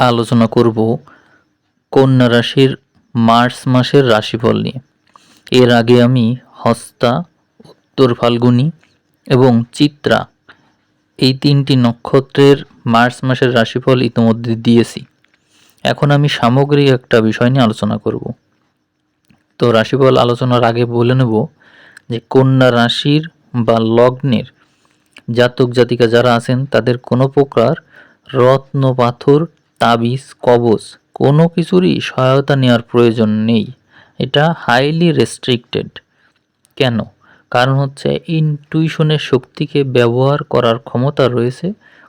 আলোচনা করব কন্যা রাশির মার্চ মাসের রাশিফল নিয়ে। এর আগে আমি হস্তা, উত্তর ফাল্গুনী এবং চিত্রা এই তিনটি নক্ষত্রের মার্চ মাসের রাশিফল ইতিমধ্যে দিয়েছি। এখন আমি সামগ্রিক একটা বিষয় নিয়ে আলোচনা করব। তো রাশিফল আলোচনার আগে বলে নেব যে কন্যা রাশির বা লগ্নের জাতক জাতিকা যারা আছেন, তাদের কোনো প্রকার রত্ন পাথর তাবিজ, কবচ, কোনো কিছুরই সহায়তা নেওয়ার প্রয়োজন নেই। এটা হাইলি রেস্ট্রিক্টেড কেন? কারণ হচ্ছে ইনটুইশনের শক্তিকে ব্যবহার করার ক্ষমতা রয়েছে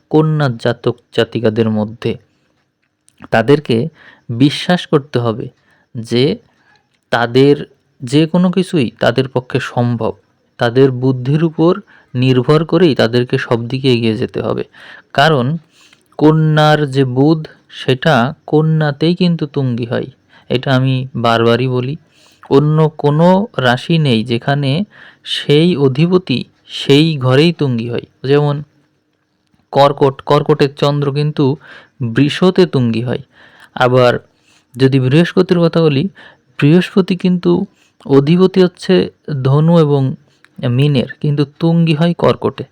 কন্যার জাতক জাতিকাদের মধ্যে। তাদেরকে বিশ্বাস করতে হবে যে তাদের যে কোনো কিছুই তাদের পক্ষে সম্ভব। তাদের বুদ্ধির উপর নির্ভর করেই তাদেরকে সব দিকে এগিয়ে যেতে হবে। কারণ কন্যার যে বুধ, সেটা কন্যাতেই কিন্তু তুঙ্গি হয়। এটা আমি বারবারই বলি। অন্য কোনো রাশি নেই যেখানে সেই অধিপতি সেই ঘরেই তুঙ্গি হয়। যেমন কর্কট, কর্কটের চন্দ্র কিন্তু বৃষতে তুঙ্গি হয়। আবার যদি বৃহস্পতির কথা বলি, বৃহস্পতি কিন্তু অধিপতি হচ্ছে ধনু এবং মিনের, কিন্তু তুঙ্গি হয় কর্কটে।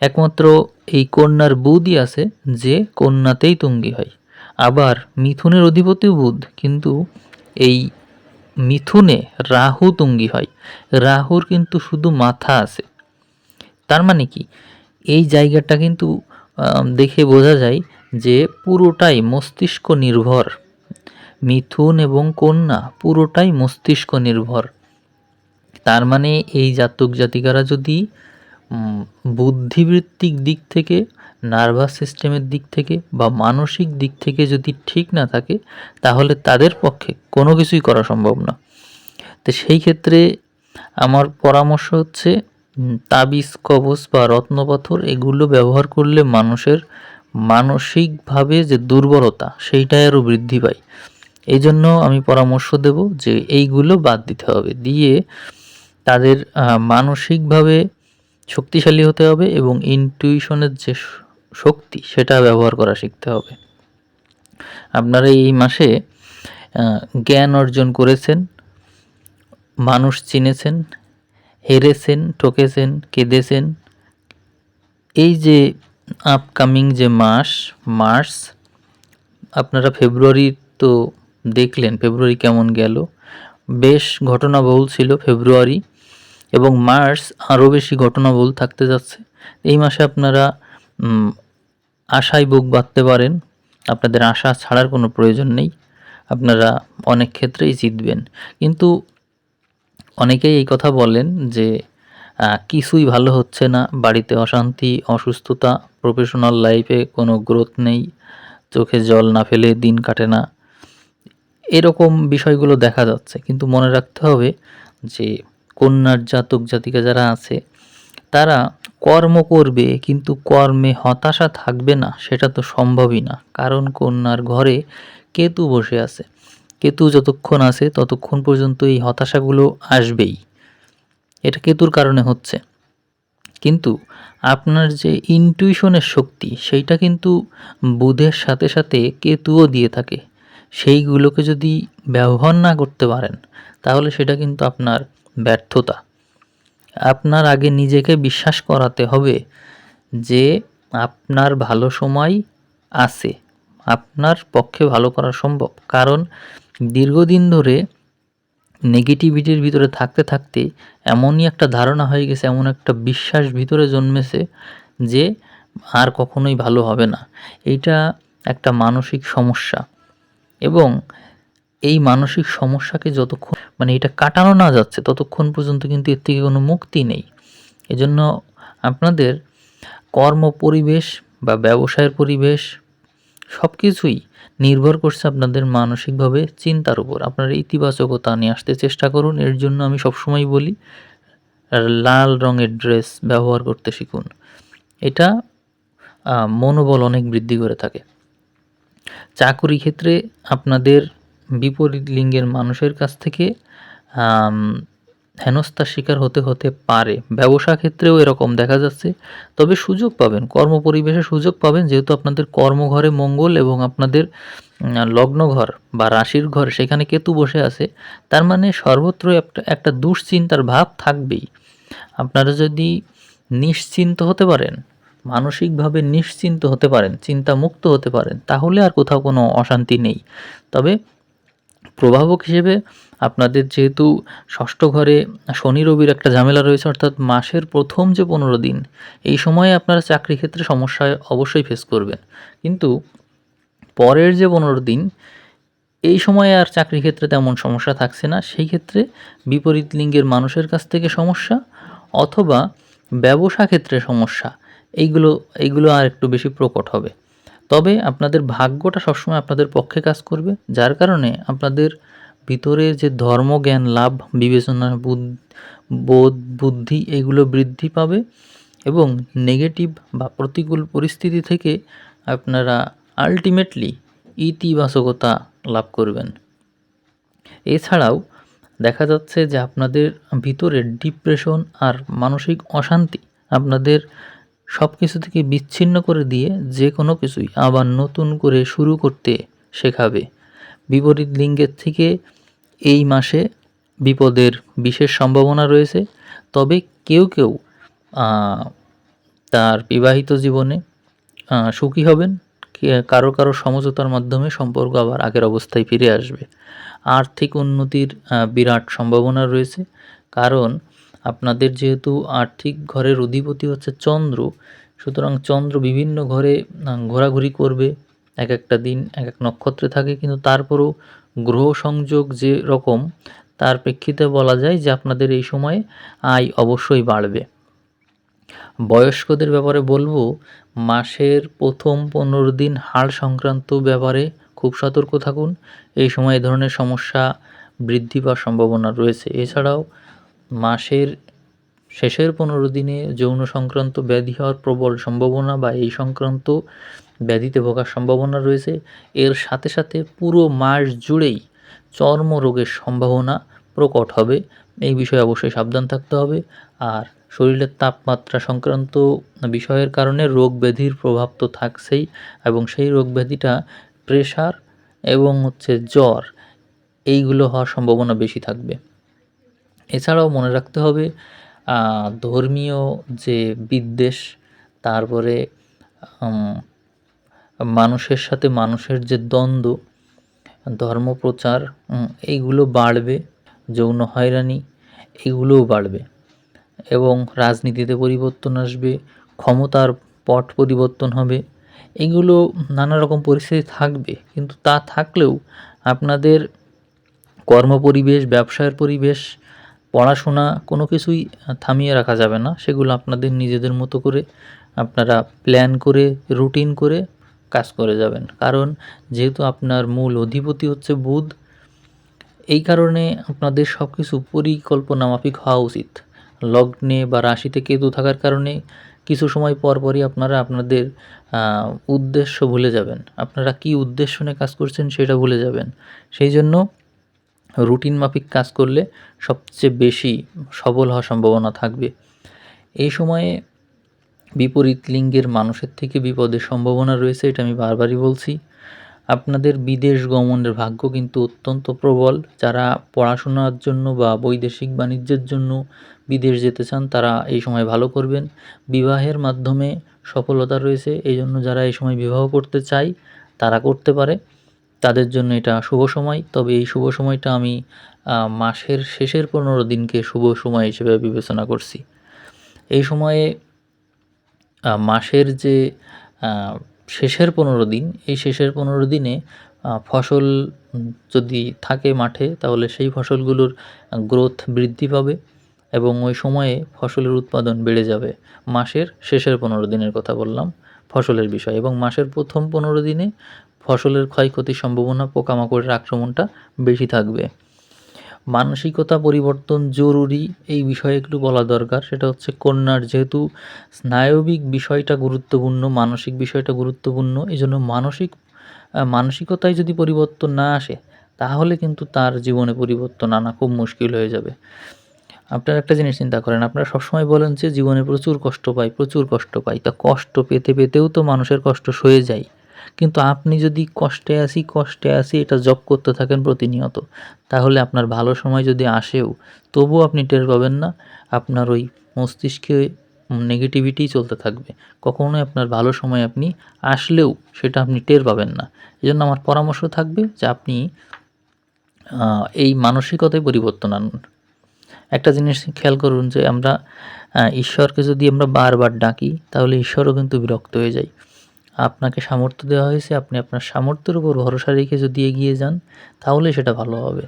একমাত্র এই কন্যার বুধই আছে, যে কন্যাতেই তুঙ্গি হয়। আবার মিথুনের অধিপতি বুধ, কিন্তু এই মিথুনে রাহু তুঙ্গি হয়। রাহুর কিন্তু শুধু মাথা আছে। তার মানে কি? এই জায়গাটা কিন্তু দেখে বোঝা যায় যে পুরোটাই মস্তিষ্ক নির্ভর। মিথুন এবং কন্যা পুরোটাই মস্তিষ্ক নির্ভর। তার মানে এই জাতক জাতিকারা যদি বুদ্ধিবৃত্তিক দিক থেকে নার্ভাস সিস্টেমের দিক থেকে বা মানসিক দিক থেকে যদি ঠিক না থাকে, তাহলে তাদের পক্ষে কোনো কিছুই করা সম্ভব না। তো সেই ক্ষেত্রে আমার পরামর্শ হচ্ছে তাবিজ কবচ বা রত্নপাথর এগুলো ব্যবহার করলে মানুষের মানসিকভাবে যে দুর্বলতা, সেইটাই আরও বৃদ্ধি পায়। এই জন্য আমি পরামর্শ দেব যে এইগুলো বাদ দিতে হবে। দিয়ে তাদের মানসিকভাবে শক্তিশালী হতে হবে এবং ইনটিউশনের যে শক্তি, সেটা ব্যবহার করা শিখতে হবে। আপনারা এই মাসে জ্ঞান অর্জন করেছেন, মানুষ চিনেছেন, হেরেছেন, ঠকেছেন, কেঁদেছেন। এই যে আপকামিং যে মাস, মার্চ, আপনারা ফেব্রুয়ারি তো দেখলেন, ফেব্রুয়ারি কেমন গেল? বেশ ঘটনাবহুল ছিল ফেব্রুয়ারি। এবং মার্চ আরও বেশি ঘটনাবহুল থাকতে যাচ্ছে। এই মাসে আপনারা আশায় বুক বাঁধতে পারেন। আপনাদের আশা ছাড়ার কোনো প্রয়োজন নেই। আপনারা অনেক ক্ষেত্রেই জিতবেন। কিন্তু অনেকেই এই কথা বলেন যে কিছুই ভালো হচ্ছে না। বাড়িতে অশান্তি, অসুস্থতা প্রফেশনাল লাইফে কোনো গ্রোথ নেই। চোখে জল না ফেলে দিন কাটে না। এরকম বিষয়গুলো দেখা যাচ্ছে। কিন্তু মনে রাখতে হবে যে কন্যার জাতক জাতিকা যারা আছে, তারা কর্ম করবে, কিন্তু কর্মে হতাশা থাকবে না, সেটা তো সম্ভবই না। কারণ কন্যার ঘরে কেতু বসে আছে। কেতু যতক্ষণ আছে, ততক্ষণ পর্যন্ত এই হতাশাগুলো আসবেই। এটা কেতুর কারণে হচ্ছে। কিন্তু আপনার যে ইনটিউশনের শক্তি, সেইটা কিন্তু বুধের সাথে সাথে কেতুও দিয়ে থাকে। সেইগুলোকে যদি ব্যবহার না করতে পারেন, তাহলে সেটা কিন্তু আপনার ব্যর্থতা। আপনার আগে নিজেকে বিশ্বাস করাতে হবে যে আপনার ভালো সময় আছে, আপনার পক্ষে ভালো করা সম্ভব। কারণ দীর্ঘদিন ধরে নেগেটিভিটির ভিতরে থাকতে থাকতে এমনই একটা ধারণা হয়ে গেছে, এমন একটা বিশ্বাস ভিতরে জন্মেছে যে আর কখনোই ভালো হবে না। এইটা একটা মানসিক সমস্যা। এবং এই মানসিক সমস্যাকে যতক্ষণ মানে এটা কাটানো না যাচ্ছে, ততক্ষণ পর্যন্ত কিন্তু এর থেকে কোনো মুক্তি নেই। এজন্য আপনাদের কর্ম পরিবেশ বা ব্যবসায়ের পরিবেশ সব কিছুই নির্ভর করছে আপনাদের মানসিকভাবে চিন্তার উপর। আপনারা ইতিবাচকতা নিয়ে আসতে চেষ্টা করুন। এর জন্য আমি সবসময় বলি, লাল রঙের ড্রেস ব্যবহার করতে শিখুন। এটা মনোবল অনেক বৃদ্ধি করে থাকে। চাকুরি ক্ষেত্রে আপনাদের বিপরীত লিঙ্গের মানুষের কাছ থেকে হেনস্থার শিকার হতে হতে পারে। ব্যবসা ক্ষেত্রেও এরকম দেখা যাচ্ছে। তবে সুযোগ পাবেন, কর্মপরিবেশে সুযোগ পাবেন, যেহেতু আপনাদের কর্মঘরে মঙ্গল এবং আপনাদের লগ্নঘর বা রাশির ঘর সেখানে কেতু বসে আছে, তার মানে সর্বত্র একটা একটা দুশ্চিন্তার ভাব থাকবেই। আপনারা যদি নিশ্চিন্ত হতে পারেন, মানসিকভাবে নিশ্চিন্ত হতে পারেন, চিন্তামুক্ত হতে পারেন, তাহলে আর কোথাও কোনো অশান্তি নেই। তবে প্রভাবক হিসেবে আপনাদের যেহেতু ষষ্ঠ ঘরে শনি রবির একটা ঝামেলা রয়েছে, অর্থাৎ মাসের প্রথম যে পনেরো দিন, এই সময়ে আপনারা চাকরি ক্ষেত্রে সমস্যায় অবশ্যই ফেস করবেন। কিন্তু পরের যে পনেরো দিন, এই সময়ে আর চাকরি ক্ষেত্রে তেমন সমস্যা থাকছে না। সেই ক্ষেত্রে বিপরীত লিঙ্গের মানুষের কাছ থেকে সমস্যা অথবা ব্যবসা ক্ষেত্রে সমস্যা, এইগুলো এইগুলো আর একটু বেশি প্রকট হবে। তবে আপনাদের ভাগ্যটা সবসময় আপনাদের পক্ষে কাজ করবে, যার কারণে আপনাদের ভিতরে যে ধর্মজ্ঞান, লাভ, বিবেচনা, বোধ বুদ্ধি, এগুলো বৃদ্ধি পাবে এবং নেগেটিভ বা প্রতিকূল পরিস্থিতি থেকে আপনারা আলটিমেটলি ইতিবাচকতা লাভ করবেন। এছাড়াও দেখা যাচ্ছে যে আপনাদের ভিতরে ডিপ্রেশন আর মানসিক অশান্তি আপনাদের সব কিছু থেকে বিচ্ছিন্ন করে দিয়ে যে কোনো কিছুই আবার নতুন করে শুরু করতে শেখাবে। বিপরীত লিঙ্গের থেকে এই মাসে বিপদের বিশেষ সম্ভাবনা রয়েছে। তবে কেউ কেউ তার বিবাহিত জীবনে সুখী হবেন। কারও কারও সমঝোতার মাধ্যমে সম্পর্ক আবার আগের অবস্থায় ফিরে আসবে। আর্থিক উন্নতির বিরাট সম্ভাবনা রয়েছে। কারণ আপনাদের যেহেতু আর্থিক ঘরের অধিপতি হচ্ছে চন্দ্র, সুতরাং চন্দ্র বিভিন্ন ঘরে ঘোরাঘুরি করবে, এক একটা দিন এক এক নক্ষত্রে থাকে, কিন্তু তারপরও গ্রহ সংযোগ যে রকম, তার প্রেক্ষিতে বলা যায় যে আপনাদের এই সময়ে আয় অবশ্যই বাড়বে। বয়স্কদের ব্যাপারে বলব, মাসের প্রথম পনেরো দিন হাড় সংক্রান্ত ব্যাপারে খুব সতর্ক থাকুন। এই সময় এ ধরনের সমস্যা বৃদ্ধি পাওয়ার সম্ভাবনা রয়েছে। এছাড়াও মাসের শেষের পনেরো দিনে যৌন সংক্রান্ত ব্যাধি হওয়ার প্রবল সম্ভাবনা বা এই সংক্রান্ত ব্যাধিতে ভোগার সম্ভাবনা রয়েছে। এর সাথে সাথে পুরো মাস জুড়েই চর্মরোগের সম্ভাবনা প্রকট হবে। এই বিষয়ে অবশ্যই সাবধান থাকতে হবে। আর শরীরের তাপমাত্রা সংক্রান্ত বিষয়ের কারণে রোগ ব্যাধির প্রভাব তো থাকছেই এবং সেই রোগ ব্যাধিটা প্রেশার এবং হচ্ছে জ্বর এইগুলো হওয়ার সম্ভাবনা বেশি থাকবে। এছাড়াও মনে রাখতে হবে ধর্মীয় যে বিদ্বেষ, তারপরে মানুষের সাথে মানুষের যে দ্বন্দ্ব, ধর্মপ্রচার এইগুলো বাড়বে, যৌন হয়রানি, এগুলোও বাড়বে। এবং রাজনীতিতে পরিবর্তন আসবে, ক্ষমতার পট পরিবর্তন হবে, এগুলো নানা রকম পরিস্থিতি থাকবে। কিন্তু তা থাকলেও আপনাদের কর্মপরিবেশ, ব্যবসায়ের পরিবেশ পড়াশোনা কোনো কিছুই থামিয়ে রাখা যাবে না। সেগুলো আপনাদের নিজেদের মতো করে আপনারা প্ল্যান করে রুটিন করে কাজ করে যাবেন। কারণ যেহেতু আপনার মূল অধিপতি হচ্ছে বুধ, এই কারণে আপনাদের সব কিছু পরিকল্পনা মাফিক হওয়া উচিত। লগ্নে বা রাশিতে কেতু থাকার কারণে কিছু সময় পর পরই আপনারা আপনাদের উদ্দেশ্য ভুলে যাবেন। আপনারা কি উদ্দেশ্য নিয়ে কাজ করছেন সেটা ভুলে যাবেন। সেই জন্য রুটিন মাফিক কাজ করলে সবচেয়ে বেশি সবল হওয়ার সম্ভাবনা থাকবে। এই সময়ে বিপরীত লিঙ্গের মানুষের থেকে বিপদের সম্ভাবনা রয়েছে, এটা আমি বারবারই বলছি। আপনাদের বিদেশ গমনের ভাগ্য কিন্তু অত্যন্ত প্রবল। যারা পড়াশোনার জন্য বা বৈদেশিক বাণিজ্যের জন্য বিদেশ যেতে চান, তারা এই সময় ভালো করবেন। বিবাহের মাধ্যমে সফলতা রয়েছে এই জন্য যারা এই সময় বিবাহ করতে চায়, তারা করতে পারে। তাদের জন্য এটা শুভ সময়। তবে এই শুভ সময়টা আমি মাসের শেষের পনেরো দিনকে শুভ সময় হিসেবে বিবেচনা করছি। এই সময়ে মাসের যে শেষের পনেরো দিন, এই শেষের পনেরো দিনে ফসল যদি থাকে মাঠে, তাহলে সেই ফসলগুলোর গ্রোথ বৃদ্ধি পাবে এবং ওই সময়ে ফসলের উৎপাদন বেড়ে যাবে। মাসের শেষের পনেরো দিনের কথা বললাম। ফসলের বিষয় এবং মাসের প্রথম পনেরো দিনে ফসলের ক্ষয়ক্ষতির সম্ভাবনা, পোকামাকড়ের আক্রমণটা বেশি থাকবে। মানসিকতা পরিবর্তন জরুরি, এই বিষয়ে একটু বলা দরকার। সেটা হচ্ছে কন্যার যেহেতু স্নায়বিক বিষয়টা গুরুত্বপূর্ণ, মানসিক বিষয়টা গুরুত্বপূর্ণ এই জন্য মানসিক মানসিকতায় যদি পরিবর্তন না আসে, তাহলে কিন্তু তার জীবনে পরিবর্তন আনা খুব মুশকিল হয়ে যাবে। আপনারা একটা জিনিস চিন্তা করেন, আপনারা সবসময় বলেন যে জীবনে প্রচুর কষ্ট পাই, প্রচুর কষ্ট পাই। তা কষ্ট পেতে পেতেও তো মানুষের কষ্ট সয়ে যায়। কিন্তু আপনি যদি কষ্টে আসি কষ্টে আসি, এটা জব করতে থাকেন প্রতিনিয়ত। তাহলে আপনার ভালো সময় যদি আসেও, তবুও আপনি টের পাবেন না, আপনার ওই মস্তিষ্কে নেগেটিভিটি চলতে থাকবে। কখনোই আপনার ভালো সময় আপনি আসলেও সেটা আপনি টের পাবেন না। এই জন্য আমার পরামর্শ থাকবে যে আপনি এই মানসিকতায় পরিবর্তন আনুন। একটা জিনিস খেয়াল করুন যে আমরা ঈশ্বরকে যদি আমরা বারবার ডাকি, তাহলে ঈশ্বরও কিন্তু বিরক্ত হয়ে যায়। আপনাকে সামর্থ্য দেওয়া হয়েছে, আপনি আপনার সামর্থ্যের উপর ভরসা রেখে যদি এগিয়ে যান, তাহলে সেটা ভালো হবে।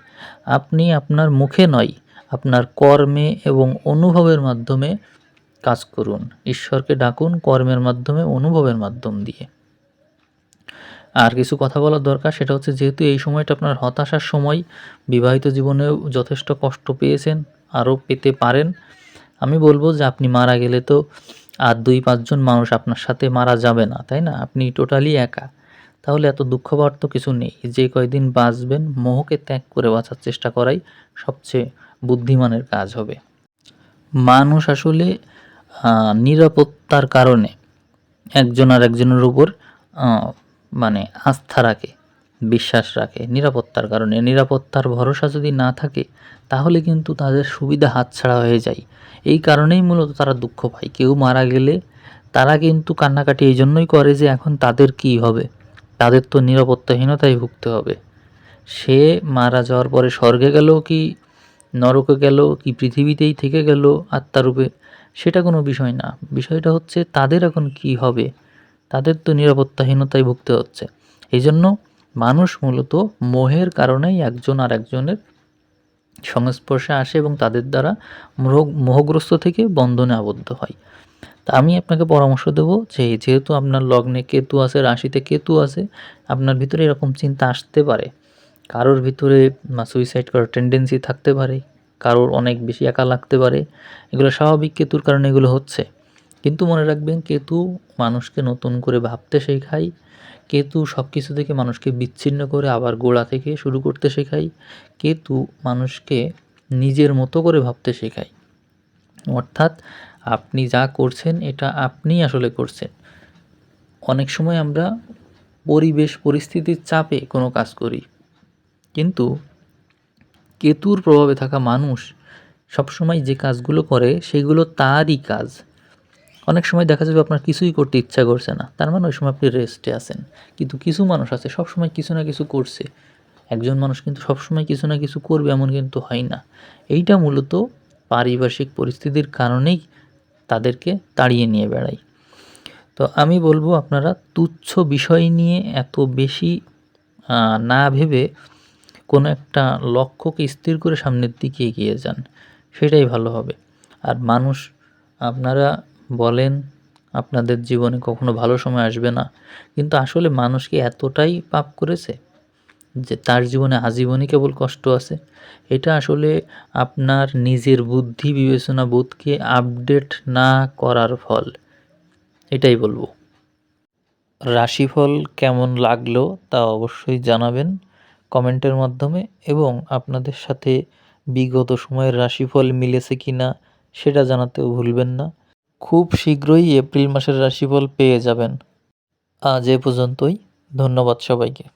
আপনি আপনার মুখে নয়, আপনার কর্মে এবং অনুভবের মাধ্যমে কাজ করুন। ঈশ্বরকে ডাকুন কর্মের মাধ্যমে, অনুভবের মাধ্যম দিয়ে। আর কিছু কথা বলার দরকার, সেটা হচ্ছে যেহেতু এই সময়টা আপনার হতাশার সময়, বিবাহিত জীবনেও যথেষ্ট কষ্ট পেয়েছেন আরও পেতে পারেন। আমি বলব যে আপনি মারা গেলে তো আর দুই পাঁচজন মানুষ আপনার সাথে মারা যাবে না, তাই না? আপনি টোটালি একা। তাহলে এত দুঃখ পাওয়ার কিছু নেই। যে কয়দিন বাঁচবেন, মোহকে ত্যাগ করে বাঁচার চেষ্টা করাই সবচেয়ে বুদ্ধিমানের কাজ হবে। মানুষ আসলে নিরাপত্তার কারণে একজন আর একজনের উপর মানে আস্থা রাখে। বিশ্বাস রাখে নিরাপত্তার কারণে। নিরাপত্তার ভরসা যদি না থাকে, তাহলে কিন্তু তাদের সুবিধা হাতছাড়া হয়ে যায়। এই কারণেই মূলত তারা দুঃখ পায়। কেউ মারা গেলে তারা কিন্তু কান্নাকাটি এই জন্যই করে যে এখন তাদের কি হবে? তাদের তো নিরাপত্তাহীনতায় ভুগতে হবে। সে মারা যাওয়ার পরে স্বর্গে গেল কি নরকে গেল কি পৃথিবীতেই থেকে গেল আত্মারূপে সেটা কোনো বিষয় না। বিষয়টা হচ্ছে তাদের এখন কি হবে? তাদের তো নিরাপত্তাহীনতায় ভুগতে হচ্ছে। এই জন্য মানুষ মূলত মোহের কারণেই একজন আর একজনের সংস্পর্শে আসে এবং তাদের দ্বারা মোহ মোহগ্রস্ত থেকে বন্ধনে আবদ্ধ হয়। তা আমি আপনাকে পরামর্শ দেবো যে যেহেতু আপনার লগ্নে কেতু আছে, রাশিতে কেতু আছে, আপনার ভিতরে এরকম চিন্তা আসতে পারে। কারোর ভিতরে সুইসাইড করার টেন্ডেন্সি থাকতে পারে, কারোর অনেক বেশি একা লাগতে পারে। এগুলো স্বাভাবিক কেতুর কারণে এগুলো হচ্ছে। কিন্তু মনে রাখবেন, কেতু মানুষকে নতুন করে ভাবতে শেখায় কেতু সব কিছু থেকে মানুষকে বিচ্ছিন্ন করে আবার গোড়া থেকে শুরু করতে শেখায়। কেতু মানুষকে নিজের মতো করে ভাবতে শেখায়। অর্থাৎ আপনি যা করছেন, এটা আপনিই আসলে করছেন। অনেক সময় আমরা পরিবেশ, পরিস্থিতির চাপে কোনো কাজ করি। কিন্তু কেতুর প্রভাবে থাকা মানুষ সবসময় যে কাজগুলো করে, সেগুলো তারই কাজ। অনেক সময় দেখা যাবে আপনার কিছুই করতে ইচ্ছা করছে না। তার মানে ওই সময় আপনি রেস্টে আছেন। কিন্তু কিছু মানুষ আছে, সবসময় কিছু না কিছু করছে। একজন মানুষ কিন্তু সবসময় কিছু না কিছু করবে এমন কিন্তু হয় না। এইটা মূলত পারিপার্শ্বিক পরিস্থিতির কারণেই তাদেরকে তাড়িয়ে নিয়ে বেড়ায়। তো আমি বলব আপনারা তুচ্ছ বিষয় নিয়ে এত বেশি না ভেবে কোনো একটা লক্ষ্যকে স্থির করে সামনের দিকে এগিয়ে যান। সেটাই ভালো হবে। আর মানুষ, আপনারা বলেন, আপনাদের জীবনে কখনো ভালো সময় আসবে না। কিন্তু আসলে মানুষ কি এতটাই পাপ করেছে যে তার জীবনে আজীবনই কেবল কষ্ট আছে? এটা আসলে আপনার নিজের বুদ্ধি বিবেচনা বোধকে আপডেট না করার ফল। এটাই বলব। রাশিফল কেমন লাগল তা অবশ্যই জানাবেন কমেন্টের মাধ্যমে এবং আপনাদের সাথে বিগত সময়ের রাশিফল মিলেছে কি না সেটা জানাতেও ভুলবেন না। খুব শীঘ্রই এপ্রিল মাসের রাশিফল পেয়ে যাবেন। আজ এ পর্যন্তই। ধন্যবাদ সবাইকে।